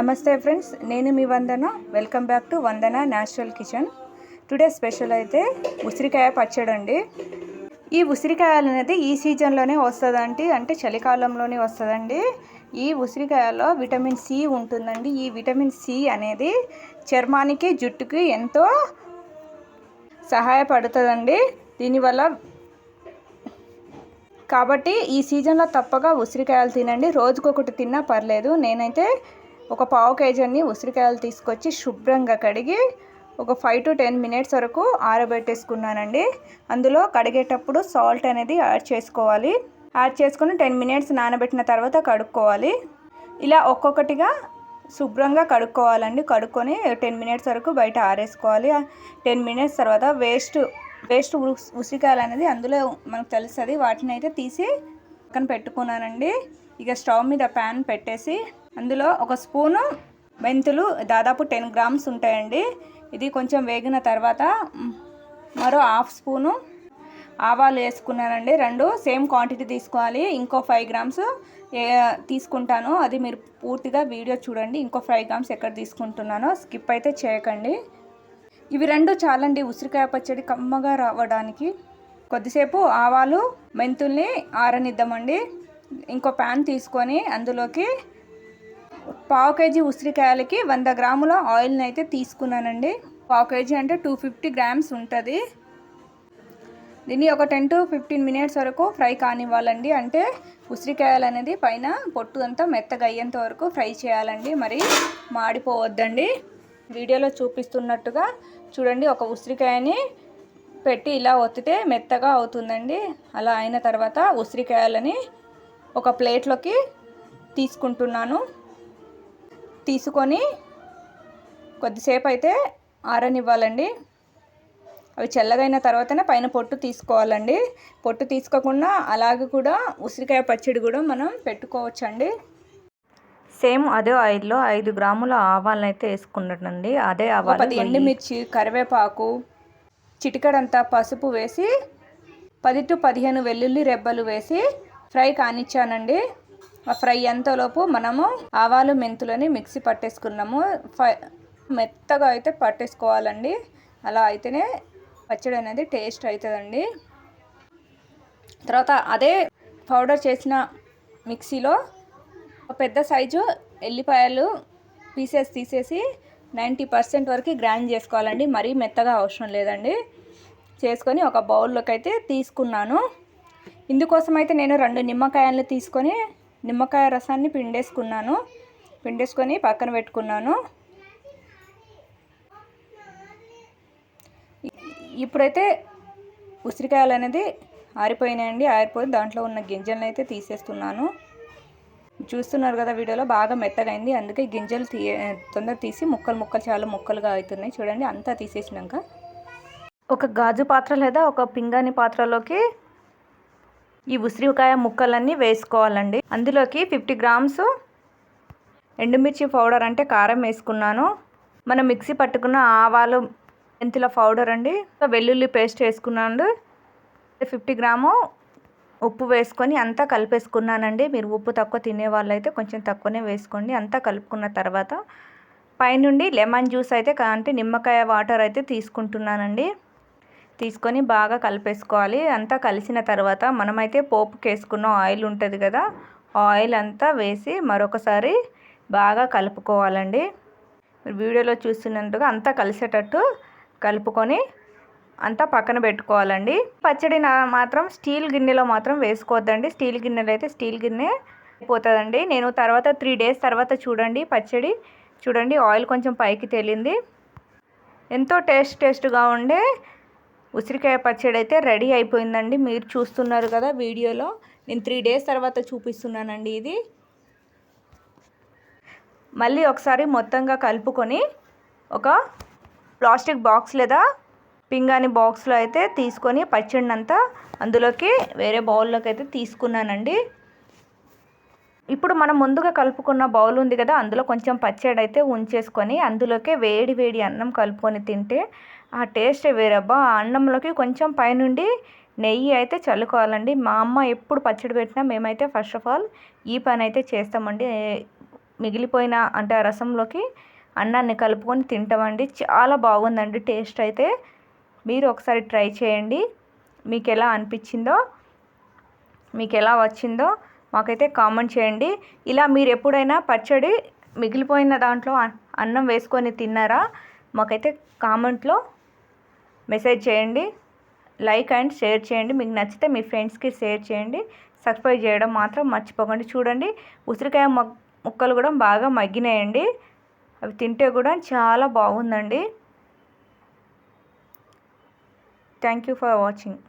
నమస్తే ఫ్రెండ్స్ నేను మీ Vandana. Welcome back to Vandana natural kitchen. Today special అయితే ఉసిరికాయ పచ్చడి అండి. ఈ ఉసిరికాయలు అనేది ఈ సీజన్లోనే వస్తుందండి. అంటే చలికాలంలోనే వస్తుందండి. ఈ ఉసిరికాయలో విటమిన్ సి ఉంటుందండి. ఈ విటమిన్ సి అనేది చర్మానికి జుట్టుకి ఎంతో సహాయపడుతుందండి. దీనివల్ల కాబట్టి ఈ సీజన్లో తప్పగా ఉసిరికాయలు తినండి. రోజుకొకటి తిన్నా పర్లేదు. నేనైతే ఒక పావు కేజీని ఉసిరికాయలు తీసుకొచ్చి శుభ్రంగా కడిగి ఒక ఫైవ్ టు టెన్ మినిట్స్ వరకు ఆరబెట్టేసుకున్నానండి. అందులో కడిగేటప్పుడు సాల్ట్ అనేది యాడ్ చేసుకోవాలి. యాడ్ చేసుకుని టెన్ మినిట్స్ నానబెట్టిన తర్వాత కడుక్కోవాలి. ఇలా ఒక్కొక్కటిగా శుభ్రంగా కడుక్కోవాలండి. కడుక్కొని టెన్ మినిట్స్ వరకు బయట ఆరేసుకోవాలి. టెన్ మినిట్స్ తర్వాత వేస్ట్ వేస్ట్ ఉసిరికాయలు అనేది అందులో మనకు తెలుస్తుంది. వాటిని అయితే తీసి పక్కన పెట్టుకున్నానండి. ఇక స్టవ్ మీద ప్యాన్ పెట్టేసి అందులో ఒక స్పూను మెంతులు దాదాపు టెన్ గ్రామ్స్ ఉంటాయండి. ఇది కొంచెం వేగిన తర్వాత మరో హాఫ్ స్పూను ఆవాలు వేసుకున్నానండి. రెండు సేమ్ క్వాంటిటీ తీసుకోవాలి. ఇంకో ఫైవ్ గ్రామ్స్ తీసుకుంటాను. అది మీరు పూర్తిగా వీడియో చూడండి. ఇంకో ఫైవ్ గ్రామ్స్ ఎక్కడ తీసుకుంటున్నానో స్కిప్ అయితే చేయకండి. ఇవి రెండు చాలండి. ఉసిరికాయ పచ్చడి కమ్మగా రావడానికి. కొద్దిసేపు ఆవాలు మెంతుల్ని ఆరనిద్దామండి. ఇంకో ప్యాన్ తీసుకొని అందులోకి పావు కేజీ ఉసిరికాయలకి వంద గ్రాముల ఆయిల్ని అయితే తీసుకున్నానండి. పావు కేజీ అంటే టూ ఫిఫ్టీ గ్రామ్స్ ఉంటుంది. దీన్ని ఒక టెన్ టు ఫిఫ్టీన్ మినిట్స్ వరకు ఫ్రై కానివ్వాలండి. అంటే ఉసిరికాయలు అనేది పైన పొట్టు అంతా మెత్తగా అయ్యేంత వరకు ఫ్రై చేయాలండి. మరి మాడిపోవద్దండి. వీడియోలో చూపిస్తున్నట్టుగా చూడండి ఒక ఉసిరికాయని పెట్టి ఇలా ఒత్తితే మెత్తగా అవుతుందండి. అలా అయిన తర్వాత ఉసిరికాయలని ఒక ప్లేట్లోకి తీసుకుంటున్నాను. తీసుకొని కొద్దిసేపు అయితే ఆరనివ్వాలండి. అవి చల్లగైన తర్వాతనే పైన పొట్టు తీసుకోవాలండి. పొట్టు తీసుకోకుండా అలాగే కూడా ఉసిరికాయ పచ్చడి కూడా మనం పెట్టుకోవచ్చండి. సేమ్ అదే ఆయిల్లో ఐదు గ్రాముల ఆవాలను అయితే వేసుకున్నట్టండి అదే ఆవాలు పది ఎండుమిర్చి కరివేపాకు చిటికడంతా పసుపు వేసి పది టు పదిహేను వెల్లుల్లి రెబ్బలు వేసి ఫ్రై కానిచ్చానండి. ఫ్రై అంతలోపు మనము ఆవాలు మెంతులని మిక్సీ పట్టేసుకున్నాము. మెత్తగా అయితే పట్టేసుకోవాలండి. అలా అయితేనే పచ్చడి అనేది టేస్ట్ అవుతుందండి తర్వాత అదే పౌడర్ చేసిన మిక్సీలో పెద్ద సైజు ఎల్లిపాయలు పీసెస్ తీసేసి నైంటీ పర్సెంట్ వరకు గ్రైండ్ చేసుకోవాలండి. మరీ మెత్తగా అవసరం లేదండి. చేసుకొని ఒక బౌల్లోకి అయితే తీసుకున్నాను. ఇందుకోసం అయితే నేను రెండు నిమ్మకాయలను తీసుకొని నిమ్మకాయ రసాన్ని పిండేసుకున్నాను. పిండేసుకొని పక్కన పెట్టుకున్నాను. ఇప్పుడైతే ఉసిరికాయలు అనేది ఆరిపోయినాయండి ఆరిపోయి దాంట్లో ఉన్న గింజలను అయితే తీసేస్తున్నాను. చూస్తున్నారు కదా వీడియోలో బాగా మెత్తగా అయింది అందుకే గింజలు తీ తొందర తీసి ముక్కలు ముక్కలు చాలా ముక్కలుగా అవుతున్నాయి. చూడండి అంతా తీసేసినాక. ఒక గాజు పాత్ర లేదా ఒక పింగాని పాత్రలోకి ఈ ఉసిరికాయ ముక్కలన్నీ వేసుకోవాలండి. అందులోకి ఫిఫ్టీ గ్రామ్స్ ఎండుమిర్చి పౌడర్ అంటే కారం వేసుకున్నాను. మనం మిక్సీ పట్టుకున్న ఆవాలు మెంతుల పౌడర్ అండి. వెల్లుల్లి పేస్ట్ వేసుకున్నాను. ఫిఫ్టీ గ్రాము ఉప్పు వేసుకొని అంతా కలిపేసుకున్నానండి. మీరు ఉప్పు తక్కువ తినే వాళ్ళైతే కొంచెం తక్కువనే వేసుకోండి. అంతా కలుపుకున్న తర్వాత పైనుండి లెమన్ జ్యూస్ అయితే అంటే నిమ్మకాయ వాటర్ అయితే తీసుకుంటున్నానండి. తీసుకొని బాగా కలిపేసుకోవాలి. అంతా కలిసిన తర్వాత మనమైతే పోపుకి వేసుకున్న ఆయిల్ ఉంటుంది కదా ఆయిల్ అంతా వేసి మరొకసారి బాగా కలుపుకోవాలండి. వీడియోలో చూస్తున్నట్టుగా అంతా కలిసేటట్టు కలుపుకొని అంతా పక్కన పెట్టుకోవాలండి. పచ్చడి మాత్రం స్టీల్ గిన్నెలో మాత్రం వేసుకోవద్దండి. స్టీల్ గిన్నెలో అయితే స్టీల్ గిన్నె పోతుందండి నేను తర్వాత త్రీ డేస్ తర్వాత చూడండి పచ్చడి. చూడండి ఆయిల్ కొంచెం పైకి తేలింది. ఎంతో టేస్ట్ టేస్ట్గా ఉండే ఉసిరికాయ పచ్చడి అయితే రెడీ అయిపోయిందండి. మీరు చూస్తున్నారు కదా వీడియోలో. నేను త్రీ డేస్ తర్వాత చూపిస్తున్నానండి ఇది. మళ్ళీ ఒకసారి మొత్తంగా కలుపుకొని ఒక ప్లాస్టిక్ బాక్స్ లేదా పింగాని బాక్స్లో అయితే తీసుకొని పచ్చడినంతా అందులోకి వేరే బౌల్లోకి అయితే తీసుకున్నానండి. ఇప్పుడు మనం ముందుగా కలుపుకున్న బౌల్ ఉంది కదా అందులో కొంచెం పచ్చడి అయితే ఉంచేసుకొని అందులోకే వేడి వేడి అన్నం కలుపుకొని తింటే ఆ టేస్ట్ వేరబ్బా. ఆ అన్నంలోకి కొంచెం పైనుండి నెయ్యి అయితే చల్లుకోవాలండి. మా అమ్మ ఎప్పుడు పచ్చడి పెట్టినా మేమైతే ఫస్ట్ ఆఫ్ ఆల్ ఈ పని అయితే చేస్తామండి. మిగిలిపోయిన అంటే ఆ రసంలోకి అన్నాన్ని కలుపుకొని తింటామండి. చాలా బాగుందండి టేస్ట్ అయితే. మీరు ఒకసారి ట్రై చేయండి. మీకు ఎలా అనిపించిందో మీకు ఎలా వచ్చిందో మాకైతే కామెంట్ చేయండి. ఇలా మీరు ఎప్పుడైనా పచ్చడి మిగిలిపోయిన దాంట్లో అన్నం వేసుకొని తిన్నారా? మాకైతే కామెంట్లో మెసేజ్ చేయండి. లైక్ అండ్ షేర్ చేయండి. మీకు నచ్చితే మీ ఫ్రెండ్స్కి షేర్ చేయండి. సబ్స్క్రైబ్ చేయడం మాత్రం మర్చిపోకండి. చూడండి ఉసిరికాయ ముక్కలు కూడా బాగా మగ్గినాయండి. అవి తింటే కూడా చాలా బాగుందండి. Thank you for watching.